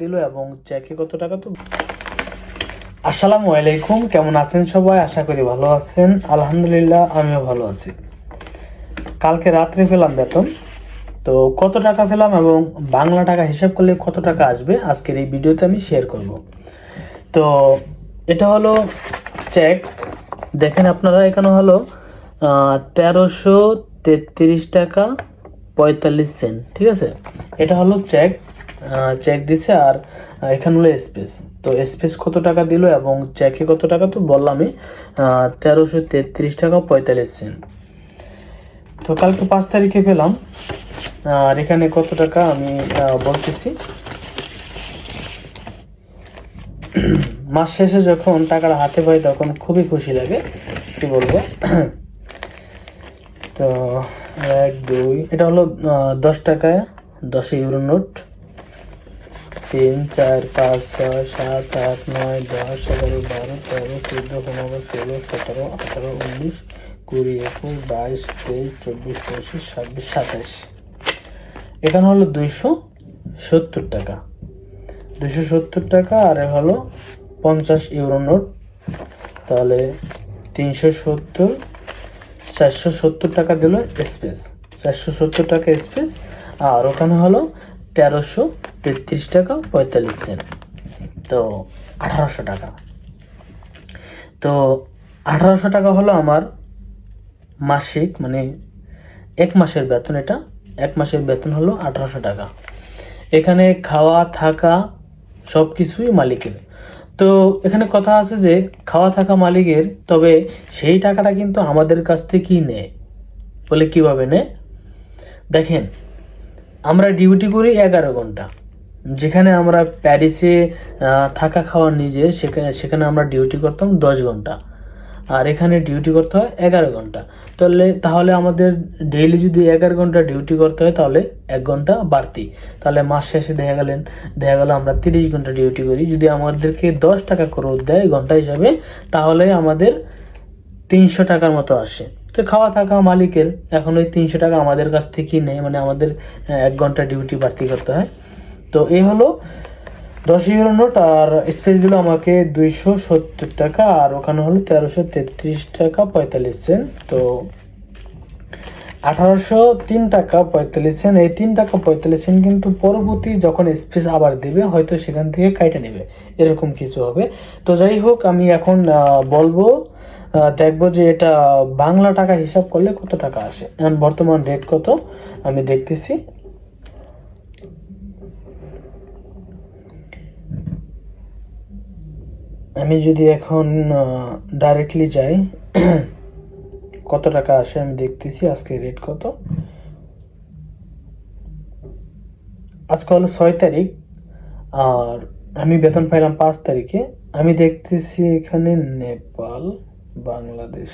দিল এবং চেকে কত টাকা তো আসসালামু আলাইকুম, কেমন আছেন সবাই? আশা করি ভালো আছেন। আলহামদুলিল্লাহ, আমিও ভালো আছি। কালকে রাত্রে পেলাম বেতন। তো কত টাকা পেলাম এবং বাংলা টাকা হিসাব করলে কত টাকা আসবে? আজকের এই ভিডিওতে আমি শেয়ার করব। তো এটা হলো চেক দেখেন আপনারা, এখানে হলো তেরোশো তেত্রিশ টাকা পঁয়তাল্লিশ সেন্ট ঠিক আছে? এটা হলো চেক চেক দিছে আর এখানে হলো স্পেস তো স্পেস কত টাকা দিল এবং চেকে কত টাকা? তো বললামই তেরোশো তেত্রিশ টাকা পঁয়তাল্লিশ সেন্ট তো কালকে পাঁচ তারিখে পেলাম। আর এখানে কত টাকা আমি বলতেছি। মাস শেষে যখন টাকাটা হাতে পাই তখন খুবই খুশি লাগে, কি বলব? তো এক, দুই, এটা হলো দশ টাকায় দশ ইউরো নোট। তিন, চার, পাঁচ, ছয়, সাত, আট, নয়, দশ, এগারো, বারো, তেরো, চোদ্দ, পনেরো, ষোলো, সতেরো, আঠারো, উনিশ, কুড়ি, একুশ, বাইশ, তেইশ, চব্বিশ, পঁচিশ, ছাব্বিশ সাতাশ এখানে হলো দুইশো সত্তর টাকা। দুইশো সত্তর টাকা, আর হলো পঞ্চাশ ইউরো নোট। তাহলে তিনশো সত্তর, চারশো সত্তর টাকা দিল স্পেস। চারশো সত্তর টাকা স্পেস, আর ওখানে হলো তেরোশো তেত্রিশ টাকা, পঁয়তাল্লিশ সেন্ট। তো আঠারোশো টাকা। তো আঠারোশো টাকা হলো আমার মাসিক মানে এক মাসের বেতন এটা। এক মাসের বেতন হলো আঠারোশো টাকা। এখানে খাওয়া, থাকা সব কিছুই মালিকের। তো এখানে কথা আছে যে, খাওয়া, থাকা মালিকের, তবে সেই টাকাটা কিন্তু আমাদের কাছ থেকেই নেয়। বলে কীভাবে নেয়? দেখেন আমরা ডিউটি করি এগারো ঘণ্টা। যেখানে আমরা প্যারিসে থাকা খাওয়া নিজে, সেখানে সেখানে আমরা ডিউটি করতাম দশ ঘণ্টা। আর এখানে ডিউটি করতে হয় এগারো ঘণ্টা। তাহলে তাহলে আমাদের ডেইলি যদি এগারো ঘণ্টা ডিউটি করতে হয়, তাহলে এক ঘণ্টা বাড়তি। তাহলে মাস শেষে দেখা গেলেন, দেখা গেল আমরা তিরিশ ঘণ্টা ডিউটি করি। যদি আমাদেরকে দশ টাকা করে দেয় ঘণ্টা হিসাবে, তাহলে আমাদের তিনশো টাকার মতো আসে। তো খাওয়া থাকা মালিকের এখন ওই তিনশো টাকা আমাদের কাছ থেকেই নেই মানে আমাদের এক ঘণ্টা ডিউটি বাড়তি করতে হয়। তো এই হলো দশ ইউরো নোট আর স্পেস দিল আমাকে দুইশো সত্তর টাকা আর ওখানে হলো তেরোশো তেত্রিশ টাকা পঁয়তাল্লিশ সেন্ট তো আঠারোশো তিন টাকা পঁয়তাল্লিশ সেন্ট এই তিন টাকা পঁয়তাল্লিশ সেন্ট কিন্তু পরবর্তী যখন স্পেস আবার দেবে, হয়তো সেখান থেকে কাইটে নেবে। এরকম কিছু হবে। তো যাই হোক, আমি এখন বলব দেখব যে এটা বাংলা টাকা হিসাব করলে কত টাকা আসে। এখন বর্তমান রেট কত? আমি দেখতেছি। আমি যদি এখন ডাইরেক্টলি যাই, কত টাকা আসে আমি দেখতেছি, আজকে রেট কত? আজকে হলো ছয় তারিখ, আর আমি বেতন পাইলাম পাঁচ তারিখে। আমি দেখতেছি এখানে নেপাল। বাংলাদেশ।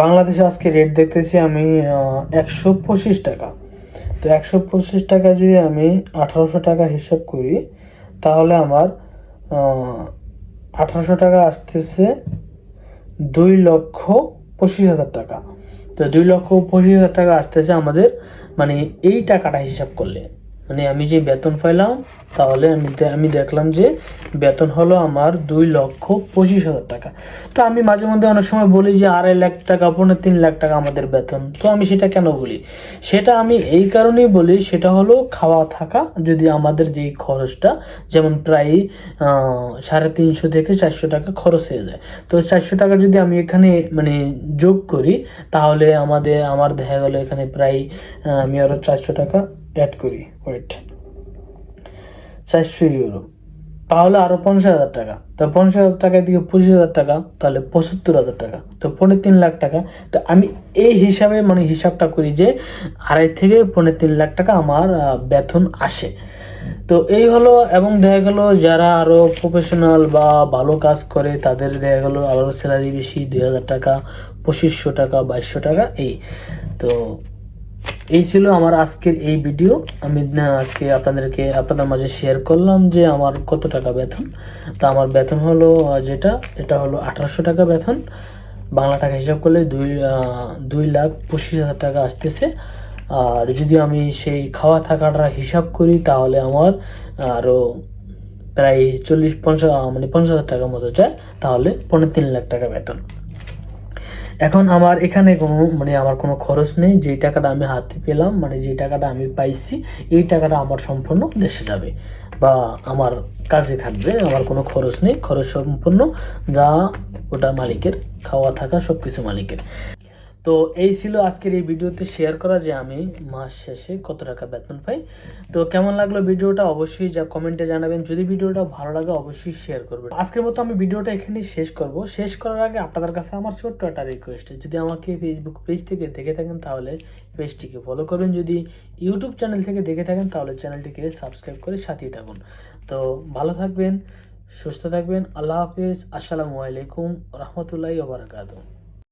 বাংলাদেশে আজকে রেট দেখতেছি আমি একশো পঁচিশ টাকা। তো একশো পঁচিশ টাকা যদি আমি আঠারোশো টাকা হিসাব করি, তাহলে আমার আঠারোশো টাকা আসতেছে দুই লক্ষ পঁচিশ হাজার টাকা। তো দুই লক্ষ পঁচিশ হাজার টাকা আসতেছে আমাদের মানে এই টাকাটা হিসাব করলে। মানে আমি যে বেতন পাইলাম, তাহলে আমি আমি দেখলাম যে বেতন হলো আমার দুই লক্ষ পঁচিশ হাজার টাকা। তো আমি মাঝে মধ্যে অনেক সময় বলি যে আড়াই লাখ টাকা পনেরো তিন লাখ টাকা আমাদের বেতন। তো আমি সেটা কেন বলি? সেটা আমি এই কারণেই বলি, সেটা হলো খাওয়া থাকা, যদি আমাদের যেই খরচটা, যেমন প্রায় সাড়ে তিনশো থেকে চারশো টাকা খরচ হয়ে যায়। তো চারশো টাকা যদি আমি এখানে মানে যোগ করি, তাহলে আমাদের, আমার দেখা গেলো এখানে প্রায় আমি আরও চারশো টাকা অ্যাড করি ওয়েট চারশো ইউরো তাহলে আরও পঞ্চাশ হাজার টাকা। তো পঞ্চাশ হাজার টাকা দিকে পঁচিশ হাজার টাকা, তাহলে পঁচাত্তর হাজার টাকা। তো পনেরো তিন লাখ টাকা। তো আমি এই হিসাবে মানে হিসাবটা করি যে, আড়াই থেকে পনেরো তিন লাখ টাকা আমার বেতন আসে। তো এই হলো এবং দেখা গেল যারা আরও প্রফেশনাল বা ভালো কাজ করে, তাদের দেখা গেলো আরও স্যালারি বেশি, দুই হাজার টাকা, পঁচিশশো টাকা, বাইশশো টাকা, এই। তো এই ছিল আমার আজকের এই ভিডিও আমি আজকে আপনাদেরকে, আপনাদের মাঝে শেয়ার করলাম যে আমার কত টাকা বেতন। তা আমার বেতন হলো যেটা, এটা হলো আঠারোশো টাকা বেতন। বাংলা টাকা হিসাব করলে দুই দুই লাখ পঁচিশ হাজার টাকা আসতেছে। আর যদি আমি সেই খাওয়া থাকাটা হিসাব করি, তাহলে আমার আরও প্রায় চল্লিশ, পঞ্চাশ মানে পঞ্চাশ হাজার টাকার মতো যায়। তাহলে পনেরো তিন লাখ টাকা বেতন। এখন আমার এখানে কোনো মানে আমার কোনো খরচ নেই যে টাকাটা আমি হাতে পেলাম মানে যে টাকাটা আমি পাইছি, এই টাকাটা আমার সম্পূর্ণ দেশে যাবে। বা আমার কাজে থাকবে, আমার কোনো খরচ নেই, খরচ সম্পূর্ণ যা ওটা মালিকের, খাওয়া থাকা সব কিছু মালিকের। তো এই ছিল আজকের এই ভিডিওতে শেয়ার করা যে আমি মাস শেষে কত টাকা বেতন পাই। তো কেমন লাগল ভিডিওটা অবশ্যই যা কমেন্টে জানাবেন। যদি ভিডিওটা ভালো লাগে অবশ্যই শেয়ার করবেন। আজকের মতো আমি ভিডিওটা এখানে শেষ করব। শেষ করার আগে আপনাদের কাছে আমার ছোট্ট একটা রিকোয়েস্ট যদি আমাকে ফেসবুক পেজ থেকে দেখে থাকেন তাহলে পেজটিকে ফলো করবেন। যদি ইউটিউব চ্যানেল থেকে দেখে থাকেন তাহলে চ্যানেলটিকে সাবস্ক্রাইব করে সাথেই থাকুন। তো ভালো থাকবেন, সুস্থ থাকবেন। আল্লাহ হাফিজ। আসসালামু আলাইকুম রহমতুল্লাহি ওবরাকাতুহ